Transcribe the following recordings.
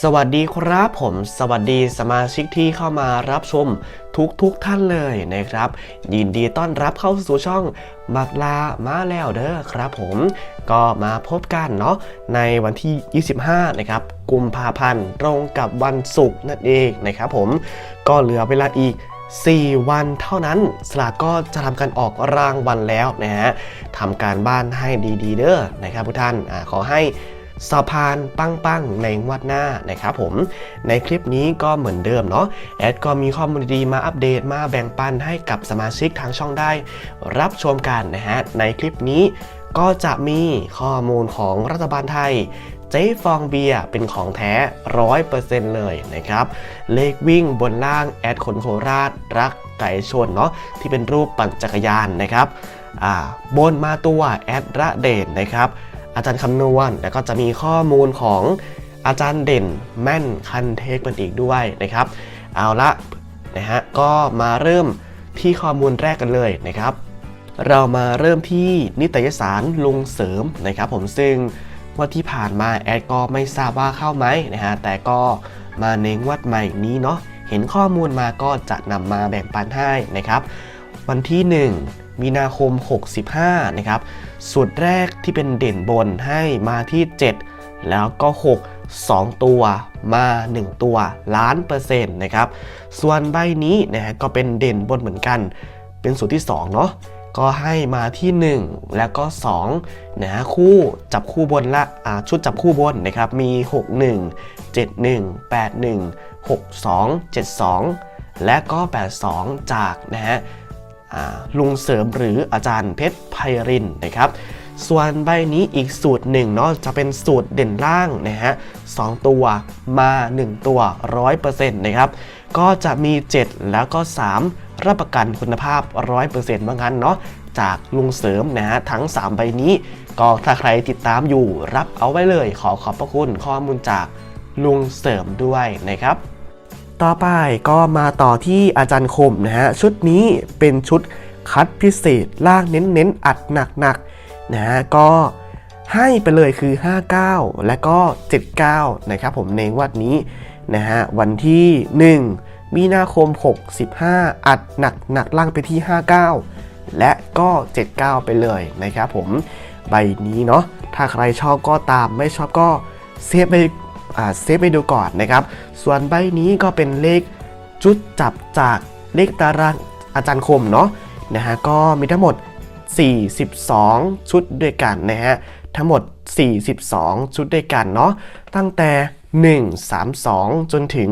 สวัสดีครับผม สวัสดีสมาชิกที่เข้ามารับชมทุกทุกๆท่านเลยนะครับ ยินดีต้อนรับเข้าสู่ช่องบักลามาแล้วเด้อครับผมก็มาพบกันเนาะในวันที่ 25 นะครับกุมภาพันธ์ตรงกับวันศุกร์นั่นเองนะครับผมก็เหลือเวลาอีก 4 วันเท่านั้น สลากก็จะทำการออกรางวัลแล้วนะฮะทำการบ้านให้ดีๆเด้อนะครับทุกท่านอขอให้ สะพานปังๆในงวัดหน้านะครับผม ในคลิปนี้ก็เหมือนเดิมเนาะแอดก็มีข้อมูลดีมาอัปเดตมาแบ่งปันให้กับสมาชิกทางช่องได้ รับชมกันนะฮะ ในคลิปนี้ก็จะมีข้อมูลของรัฐบาลไทยเจ๊ฟองเบียเป็นของแท้ร้อยเปอร์เซ็นต์เลยนะครับ เลขวิ่งบนล่างแอดขนโคราช รักไก่ชนเนาะที่เป็นรูปปั่นจักรยานนะครับอ่าบนมาตัวแอดระเดชนะครับ อาจารย์คำนวณ แล้วก็จะมีข้อมูลของอาจารย์เด่นแม่นคันเทคมันอีกด้วยนะครับ เอาละนะฮะก็มาเริ่มที่ข้อมูลแรกกันเลยนะครับ เรามาเริ่มที่นิตยสารลุงเสริมนะครับ ผมซึ่งวันที่ผ่านมาแอดก็ไม่ทราบว่าเข้าไหมนะฮะแต่ก็มาในงวัดใหม่นี้เนาะเห็นข้อมูลมาก็จะนำมาแบ่งปันให้นะครับ วันที่ 1 มีนาคม 65 นะครับ สูตรแรกที่เป็นเด่นบนให้มาที่ 7 แล้วก็ 6 2 ตัวมา 1 ตัวล้านเปอร์เซ็นต์นะครับ ส่วนใบนี้นะฮะก็เป็นเด่นบนเหมือนกัน เป็นสูตรที่ 2 เนาะก็ให้มาที่ 1 แล้วก็2นะฮะคู่จับคู่บนละชุดจับคู่บนนะครับมี 61 71 81 62 72 และก็ 82 จากนะฮะ ลุงเสริมหรืออาจารย์เพชรไพรินนะครับ ส่วนใบนี้อีกสูตรหนึ่งเนาะจะเป็นสูตรเด่นล่างนะฮะสองตัวมา 1 ตัว 100%นะครับ ก็จะมี 7 แล้วก็ 3 รับประกันคุณภาพ 100%ว่างั้นเนาะจากลุงเสริมนะฮะทั้ง 3 ใบนี้ ก็ถ้าใครติดตามอยู่รับเอาไว้เลยขอขอบพระคุณข้อมูลจากลุงเสริมด้วยนะครับ ต่อไปก็มาต่อที่อาจารย์คมนะฮะชุดนี้เป็นชุดคัดพิเศษล่างเน้นๆ อัดหนักๆนะฮะก็ให้ไปเลยคือ 59 และก็ 79 นะครับผมในวัดนี้นะฮะวันที่ 1 มีนาคม 65 อัดหนักๆล่างไปที่ 59 และก็ 79 ไปเลยนะครับผมใบนี้เนาะถ้าใครชอบก็ตามไม่ชอบก็เซฟไป เซฟไปดูก่อนนะครับ ส่วนใบนี้ก็เป็นเลขจุดจับจากเลขตารางอาจารย์คมเนาะนะฮะก็มีทั้งหมด 42 ชุดด้วยกันนะฮะทั้งหมด 42 ชุดด้วยกันเนาะตั้งแต่ 1 3 2 จนถึง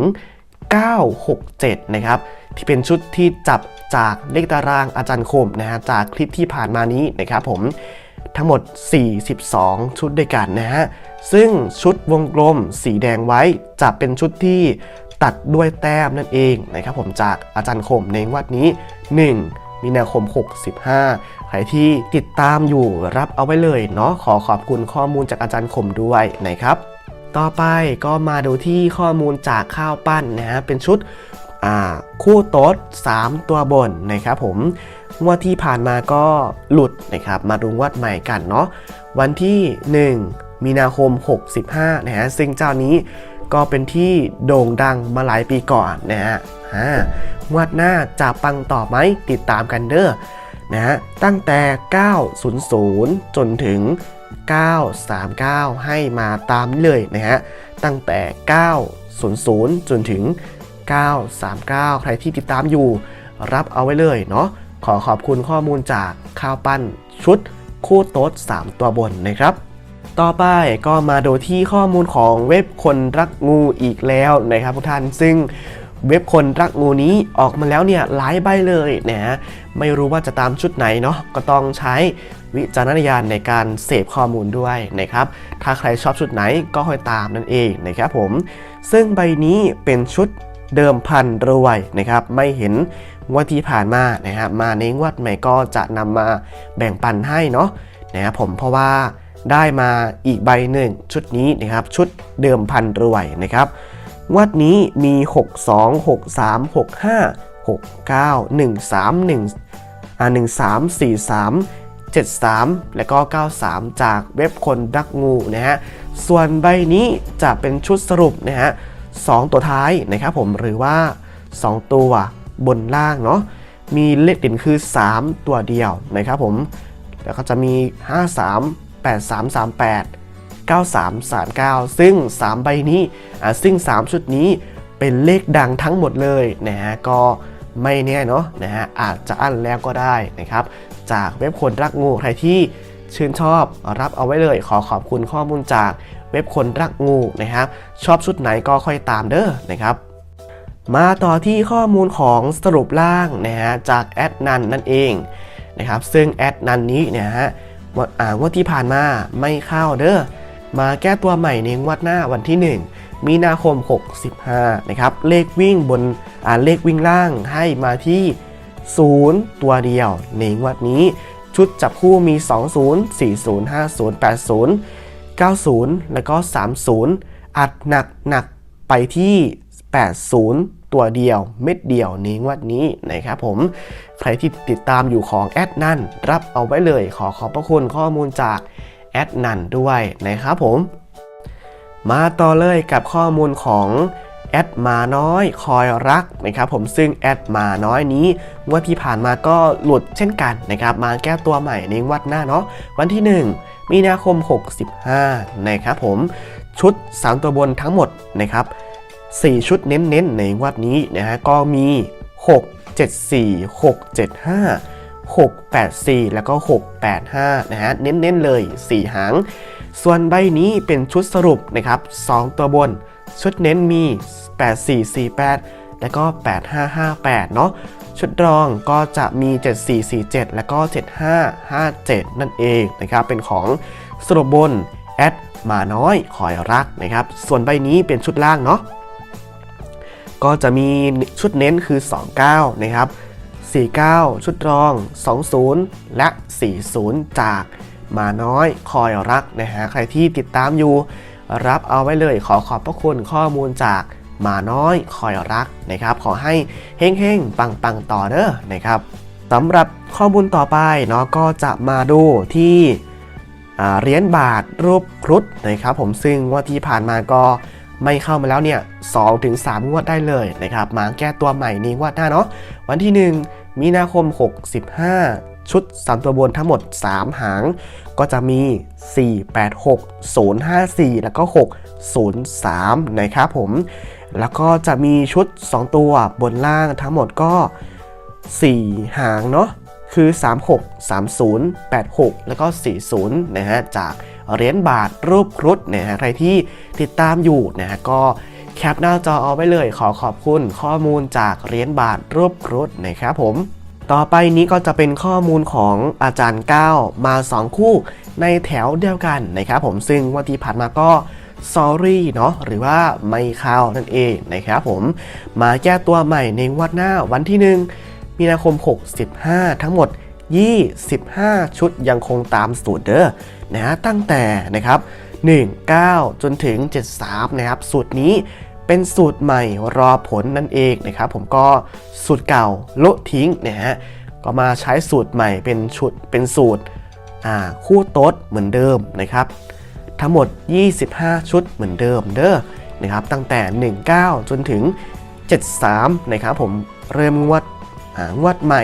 967 นะครับ ที่เป็นชุดที่จับจากเลขตารางอาจารย์คมนะฮะจากคลิปที่ผ่านมานี้นะครับผม ทั้งหมด 42 ชุดด้วยกันนะฮะ ซึ่งชุดวงกลมสีแดงไว้จะเป็นชุดที่ตัดด้วยแต้มนั่นเองนะครับผมจากอาจารย์คมในวัดนี้ 1 มีนาคม 65 ใครที่ติดตามอยู่รับเอาไว้เลยเนาะขอขอบคุณข้อมูลจากอาจารย์คมด้วยนะครับ ต่อไปก็มาดูที่ข้อมูลจากข้าวปั้นนะฮะเป็นชุดคู่โต๊ด3 ตัวบนนะครับผม งวดที่ผ่านมาก็หลุดนะครับ มาดูงวดใหม่กันเนาะวันที่ 1 มีนาคม 65 นะฮะซึ่งเจ้านี้ก็เป็นที่โด่งดังมาหลายปีก่อนนะฮะงวดหน้าจะปังต่อไหมติดตามกันเด้อนะฮะตั้งแต่ 900 จนถึง 939 ให้มาตามเลยนะฮะตั้งแต่ 900 จนถึง 939 ใครที่ติดตามอยู่รับเอาไว้เลยเนาะ ขอขอบคุณข้อมูลจากข้าวปั้นชุดคู่โต๊ด 3 ตัวบนนะครับ ต่อไปก็มาดูที่ข้อมูลของเว็บคนรักงูอีกแล้วนะครับทุกท่านซึ่งเว็บคนรักงูนี้ออกมาแล้วเนี่ยหลายใบเลยนะฮะไม่รู้ว่าจะตามชุดไหนเนาะก็ต้องใช้วิจารณญาณในการเสพข้อมูลด้วยนะครับ ถ้าใครชอบชุดไหนก็ค่อยตามนั่นเองนะครับผม ซึ่งใบนี้เป็นชุดเดิมพันรวยนะครับ ไม่เห็น วดที่ผ่านมานะครับมาในงวดใหม่ก็จะนำมาแบ่งปันให้เนาะนะครับผมเพราะว่าได้มาอีกใบหนึ่งชุดนี้นะครับชุดเดิมพันรวยนะครับงวดนี้มี 6 2 6 3 6 5 6 9 1 3 1อ่า1 3 4 3 7 3 และก็ 93 จากเว็บคนรักงูนะฮะส่วนใบนี้จะเป็นชุดสรุปนะฮะสองตัวท้ายนะครับผมหรือว่า 2 ตัว บนล่างเนาะมีเลขเด่นคือ 3 ตัวเดียวนะครับผมแล้วก็จะมี 53 8338 9339 ซึ่ง 3 ใบนี้อ่าซึ่ง 3 ชุดนี้เป็นเลขดังทั้งหมดเลยนะฮะก็ไม่แน่เนาะนะฮะอาจจะอั้นแล้วก็ได้นะครับ จากเว็บคนรักงูใครที่ชื่นชอบรับเอาไว้เลย ขอขอบคุณข้อมูลจากเว็บคนรักงูนะครับ ชอบชุดไหนก็ค่อยตามเด้อนะครับ มาต่อที่ข้อมูลของสรุปล่างนะฮะจากแอดนันนั่นเองนะครับซึ่งแอดนันนี้เนี่ยฮะอ่างวดที่ผ่านมาไม่เข้าเด้อมาแก้ตัวใหม่ในงวดหน้าวันที่ 1 มีนาคม 65นะครับเลขวิ่งบนอ่าเลขวิ่งล่างให้มาที่ 0 ตัวเดียวในงวดนี้ชุดจับคู่มี 20 40 50 80 90 แล้วก็ 30 อัดหนักหนักไปที่ 80 ตัวเดียวเม็ดเดียวในงวดนี้นะครับผมใครที่ติดตามอยู่ของแอดนันรับเอาไว้เลยขอขอบพระคุณข้อมูลจากแอดนันด้วยนะครับผม มาต่อเลยกับข้อมูลของแอดมาน้อยคอยรักนะครับผมซึ่งแอดมาน้อยนี้งวดที่ผ่านมาก็หลุดเช่นกันนะครับมาแก้ตัวใหม่ในงวัดหน้าเนาะวันที่ 1 มีนาคม 65 นะครับผมชุด 3 ตัวบนทั้งหมดนะครับ 4 ชุดเน้นๆ ในวัดนี้นะฮะก็มี 6 7 4 6 7 5 6 8 4 แล้วก็ 6 8 5 นะฮะ เน้นๆ เลย 4 หาง ส่วนใบนี้เป็นชุดสรุปนะครับ 2 ตัวบน ชุดเน้นมี 8448 แล้วก็ 8558 เนาะ ชุดรองก็จะมี 7447 แล้วก็ 7557 นั่นเองนะครับ เป็นของสรุปบน แอดมาน้อยคอยรักนะครับ ส่วนใบนี้เป็นชุดล่างเนาะ ก็จะมีชุดเน้นคือ 29 นะครับ 49 ชุดรอง 20 และ 40 จากมาน้อยคอยรักนะฮะ ใครที่ติดตามอยู่ รับเอาไว้เลยขอขอบพระคุณข้อมูลจากมาน้อยคอยรักนะครับ ขอให้เฮ้งๆ ปังๆ ต่อเด้อนะครับสำหรับข้อมูลต่อไปเนาะก็จะมาดูที่เหรียญบาทรูปครุฑนะครับผมซึ่งงว่าที่ผ่านมาก็ ไม่เข้ามาแล้วเนี่ย2ถึง3งวดได้เลยนะครับ มาแก้ตัวใหม่ในงวดหน้าเนาะ วันที่ 1 มีนาคม 65 ชุด 3 ตัวบนทั้งหมด 3 หาง ก็จะมี 4 8 6 0 5 4 แล้วก็ 6 0 3 นะครับผม แล้วก็จะมีชุด 2 ตัวบนล่างทั้งหมดก็ 4 หางเนาะ คือ 36 30 86 แล้วก็ 40 นะฮะ จากเหรียญบาทรูปครุฑนะฮะ ใครที่ติดตามอยู่นะฮะ ก็แคปหน้าจอเอาไว้เลย ขอขอบคุณข้อมูลจากเหรียญบาทรูปครุฑนะครับผม ต่อไปนี้ก็จะเป็นข้อมูลของอาจารย์ก้ามา 2 คู่ในแถวเดียวกันนะครับผม ซึ่งวันที่ผ่านมาก็ sorry เนาะหรือว่าไม่เข้านั่นเองนะครับผมมาแก้ตัวใหม่ในวัดหน้าวันที่ 1 มีนาคม 65 ทั้งหมด 25 ชุดยังคงตามสูตรเด้อนะตั้งแต่นะครับ 1 9 จนถึง 73 นะครับ สูตรนี้เป็นสูตรใหม่รอผลนั่นเองนะครับ ผมก็สูตรเก่าโละทิ้งนะฮะก็มาใช้สูตรใหม่เป็นชุดเป็นสูตรคู่โต๊ดเหมือนเดิมนะครับ ทั้งหมด 25 ชุดเหมือนเดิมเด้อนะครับ ตั้งแต่ 19 จนถึง 73 นะครับผมเริ่มงวด งวดใหม่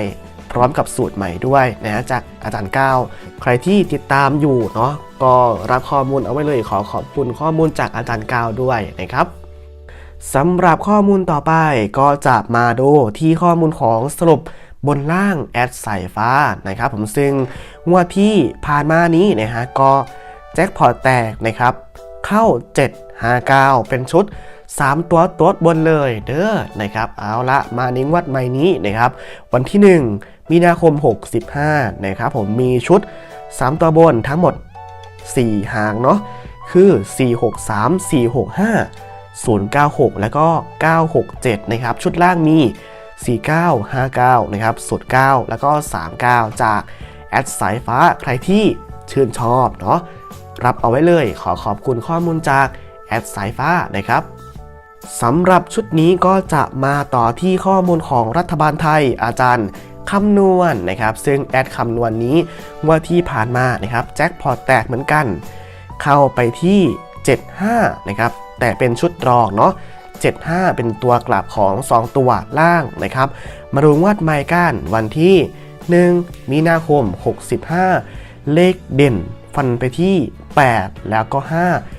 พร้อมกับสูตรใหม่ด้วยนะฮะจากอาจารย์ก้าวใครที่ติดตามอยู่เนาะก็รับข้อมูลเอาไว้เลยขอขอบคุณข้อมูลจากอาจารย์ก้าวด้วยนะครับสำหรับข้อมูลต่อไปก็จะมาดูที่ข้อมูลของสรุปบนล่างแอดสายฟ้านะครับ ผมซึ่งงวดที่ผ่านมานี้นะฮะก็แจ็คพอตแตกนะครับ เข้า 759 เป็นชุด 3 ตัวตัวบนเลยเด้อนะครับเอาละมานิ้งวัดใหม่นี้นะครับวันที่มีนาคม 65นะครับผมมีชุด 3 ตัวบนทั้งหมด 4 หางเนาะคือ 463 465 096 แล้วก็ 967 นะครับ ชุดล่างมี 4959 นะครับสุด9แล้วก็ 39 จากแอดสายฟ้าใครที่ชื่นชอบเนาะรับเอาไว้เลยขอขอบคุณข้อมูลจากแอดสายฟ้านะครับ สำหรับชุดนี้ก็จะมาต่อที่ข้อมูลของรัฐบาลไทยอาจารย์คำนวณนะครับ ซึ่งแอดคำนวณนี้ว่าที่ผ่านมานะครับแจ็คพอตแตกเหมือนกัน เข้าไปที่ 75 นะครับ แต่เป็นชุดรองเนาะ75 เป็นตัวกลับของ 2 ตัวล่างนะครับ มาดูงวดไมกันวันที่ 1 มีนาคม 65 เลขเด่นฟันไปที่ 8 แล้วก็ 5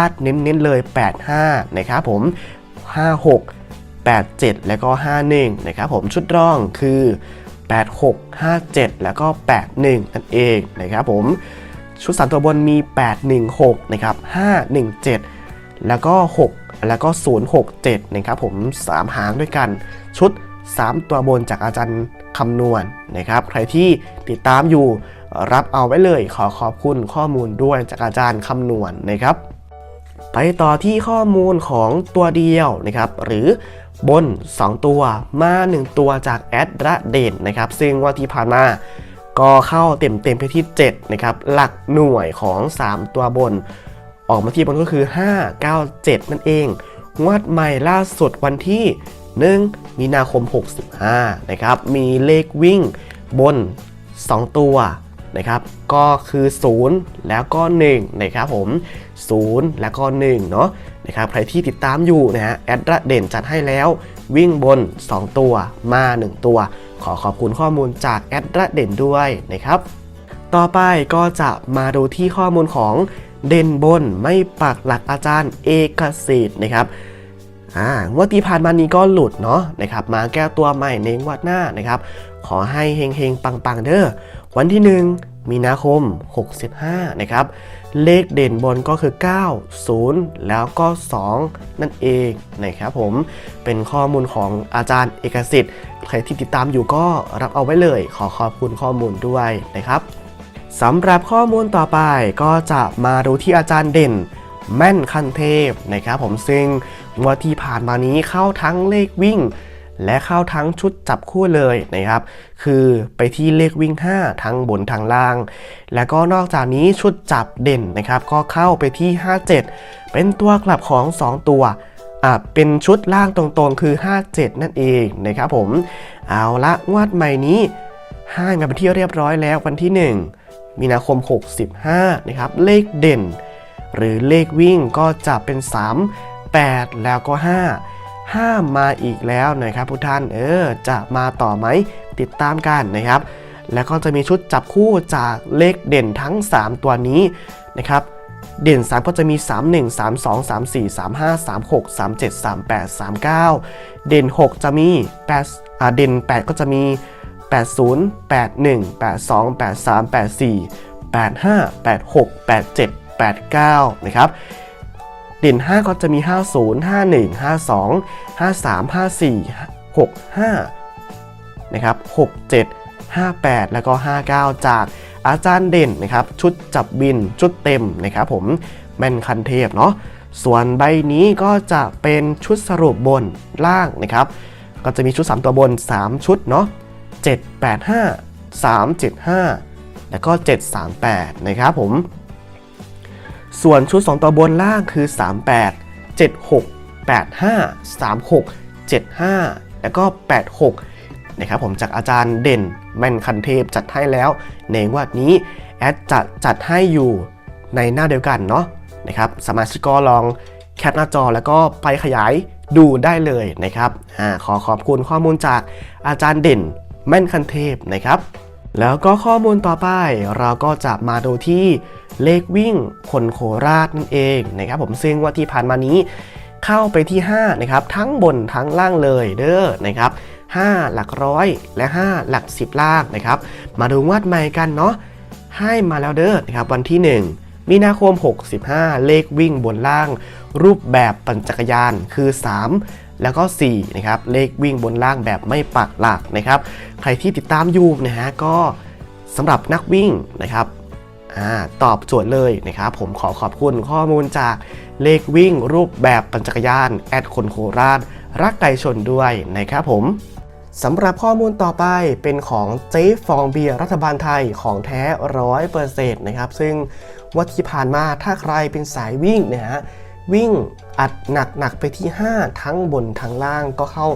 าดเน้นๆเลย 85 นะครับผม 56 87 แล้วก็ 51 นะครับผมชุดร่องคือ 86 57 แล้วก็ 81 นั่นเองนะครับผมชุด3ตัวบนมี 816 นะครับ 517 แล้วก็ 6 แล้วก็ 067 นะครับผม 3 หางด้วยกัน ชุด 3 ตัวบนจากอาจารย์คำนวณนะครับ ใครที่ติดตามอยู่รับเอาไว้เลย ขอขอบคุณข้อมูลด้วยจากอาจารย์คำนวณนะครับ ไปต่อที่ข้อมูลของตัวเดียวนะครับหรือบน 2 ตัวมา 1 ตัวจากแอดระเด่นนะครับซึ่งว่าที่ผ่านมาก็เข้าเต็มเต็มไปที่7นะครับหลักหน่วยของ 3 ตัวบน ออกมาที่บนก็คือ 5 9 7 นั่นเองงวดใหม่ล่าสุดวันที่1มีนาคม 65นะครับมีเลขวิ่งบน 2 ตัว นะครับก็คือ 0 แล้วก็1นะครับผม0 แล้วก็1เนาะนะครับใครที่ติดตามอยู่นะฮะแอดระเด่นจัดให้แล้ววิ่งบน 2 ตัวมา 1 ตัว ขอขอบคุณข้อมูลจากแอดระเด่นด้วยนะครับต่อไปก็จะมาดูที่ข้อมูลของเด่นบนไม่ปักหลักอาจารย์เอกสิทธิ์นะครับ อ่างวดที่ผ่านมานี้ก็หลุดเนาะนะครับมาแก้ตัวใหม่ในงวดหน้านะครับขอให้เฮงๆ ปังๆ เด้อวันที่ 1 มีนาคม 65 นะครับ เลขเด่นบนก็คือ 9 0 แล้วก็ 2 นั่นเองนะครับผมเป็นข้อมูลของอาจารย์เอกสิทธิ์ ใครที่ติดตามอยู่ก็รับเอาไว้เลย ขอขอบคุณข้อมูลด้วยนะครับสำหรับข้อมูลต่อไปก็จะมาดูที่อาจารย์เด่น แม่นคันเทพนะครับผมซึ่งงวดที่ผ่านมานี้เข้าทั้งเลขวิ่ง และเข้าทั้งชุดจับคู่เลยนะครับ คือไปที่เลขวิ่ง 5 ทั้งบนทั้งล่าง แล้วก็นอกจากนี้ชุดจับเด่นนะครับก็เข้าไปที่ 57 เป็นตัวกลับของ 2 ตัวอ่าเป็นชุดล่างตรงๆคือ 57 นั่นเองนะครับผมเอาละงวดใหม่นี้ให้มาเป็นที่เรียบร้อยแล้ววันที่ 1 มีนาคม 65 นะครับ เลขเด่น หรือเลขวิ่งก็จะเป็น 3 8 แล้วก็ 5 5 มาอีกแล้วนะครับทุกท่านเออจะมาต่อไหมติดตามกันนะครับ แล้วก็จะมีชุดจับคู่จากเลขเด่นทั้ง 3 ตัวนี้นะครับเด่น 3 ก็จะมี 3 1 3 2 3 4 3 5 3 6 3 7 3 8 3 9 เด่น 6 จะมี8อ่าเด่น 8 ก็จะมี 80 81 82 83 84 85 86 87 89 นะครับเด่น 5 ก็จะมี 50 51 52 53 54 65 นะครับ 67 58 แล้วก็ 59 จากอาจารย์เด่นนะครับ ชุดจับบินชุดเต็มนะครับผมแม่นคันเทพเนาะ ส่วนใบนี้ก็จะเป็นชุดสรุปบนล่างนะครับ ก็จะมีชุด 3 ตัวบน 3 ชุดเนาะ785 375 แล้วก็ 738 นะครับผม ส่วนชุด 2 ตัวบนล่างคือ 38 76 85 36 75 แล้วก็ 86 นะครับผมจากอาจารย์เด่นแม่นคันเทพจัดให้แล้ว ในงวัดนี้แอดจะจัดให้อยู่ในหน้าเดียวกันเนาะนะครับสมาชิกก็ลองแคปหน้าจอแล้วก็ไปขยายดูได้เลยนะครับอขอขอบคุณข้อมูลจากอาจารย์เด่นแม่นคันเทพนะครับ แล้วก็ข้อมูลต่อไปเราก็จะมาดูที่ เลขวิ่งคนโคราชนั่นเองนะครับผมซึ่งว่าที่ผ่านมานี้เข้าไปที่5นะครับทั้งบนทั้งล่างเลยเด้อนะครับ5หลักร้อยและ 5 หลัก 10ล่างนะครับมาดูงวดใหม่กันเนาะให้มาแล้วเด้อนะครับวันที่ 1 มีนาคม 65 เลขวิ่งบนล่าง รูปแบบปั่นจักรยานคือ 3แล้วก็4นะครับเลขวิ่งบนล่างแบบไม่ปักหลักนะครับ ใครที่ติดตามอยู่นะฮะก็สำหรับนักวิ่งนะครับ ตอบโจทย์เลยนะครับผมขอขอบคุณข้อมูลจากเลขวิ่งรูปแบบปั่นจักรยาน แอดคนโคราช รักไก่ชนด้วยนะครับผมสำหรับข้อมูลต่อไปเป็นของเจ๊ฟองเบียร์รัฐบาลไทยของแท้ร้อยเปอร์เซ็นต์นะครับ ซึ่งวันที่ผ่านมาถ้าใครเป็นสายวิ่งนะฮะวิ่งอัดหนักหนักๆไปที่ 5 ทั้งบนทั้งล่างก็เข้า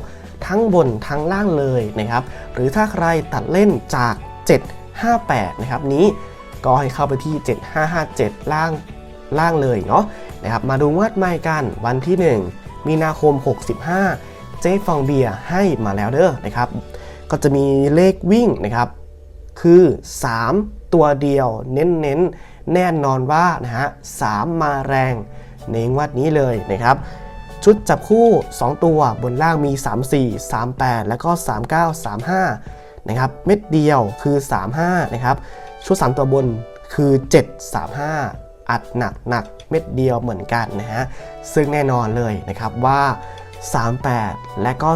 ทั้งบนทั้งล่างเลยนะครับ หรือถ้าใครตัดเล่นจาก 758 นะครับนี้ ก็ให้เข้าไปที่ 7557 ล่างล่างเลยเนาะนะครับมาดูงวดใหม่กันวันที่ 1 มีนาคม 65 เจ๊ฟองเบียให้มาแล้วเด้อนะครับ ก็จะมีเลขวิ่งนะครับ คือ 3 ตัวเดียวเน้นๆแน่นอนว่านะฮะ3มาแรงในงวัดนี้เลยนะครับ ชุดจับคู่ 2 ตัวบนล่างมี 34 38 แล้วก็ 39 35 นะครับ เม็ดเดียวคือ 35 นะครับ ชุด 3 ตัวบนคือ 7 35 อัดหนักหนักเม็ดเดียวเหมือนกันนะฮะ ซึ่งแน่นอนเลยนะครับว่า 38 และก็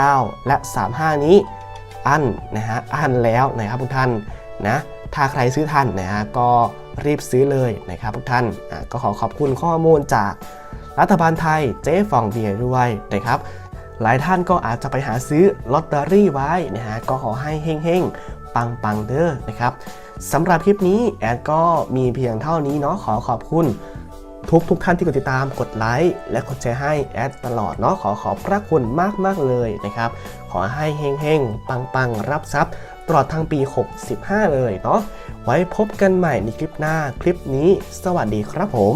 39 และ 35 นี้อันนะฮะ อันแล้วนะครับทุกท่านนะ ถ้าใครซื้อทันนะฮะก็รีบซื้อเลยนะครับทุกท่าน ก็ขอขอบคุณข้อมูลจากรัฐบาลไทยเจ๊ฟองเบียร์ด้วยนะครับหลายท่านก็อาจจะไปหาซื้อลอตเตอรี่ไว้นะฮะก็ขอให้เฮ้ง ๆปังเด้อนะครับสำหรับคลิปนี้แอดก็มีเพียงเท่านี้เนาะขอขอบคุณทุกทุกท่านที่กดติดตามกดไลค์และกดแชร์ให้แอดตลอดเนาะขอขอบพระคุณมากมากๆเลยนะครับ ขอให้เฮงเฮงปังปังๆ รับทรัพย์ตลอดทั้งปี 65 เลยเนาะไว้พบกันใหม่ในคลิปหน้าคลิปนี้ สวัสดีครับผม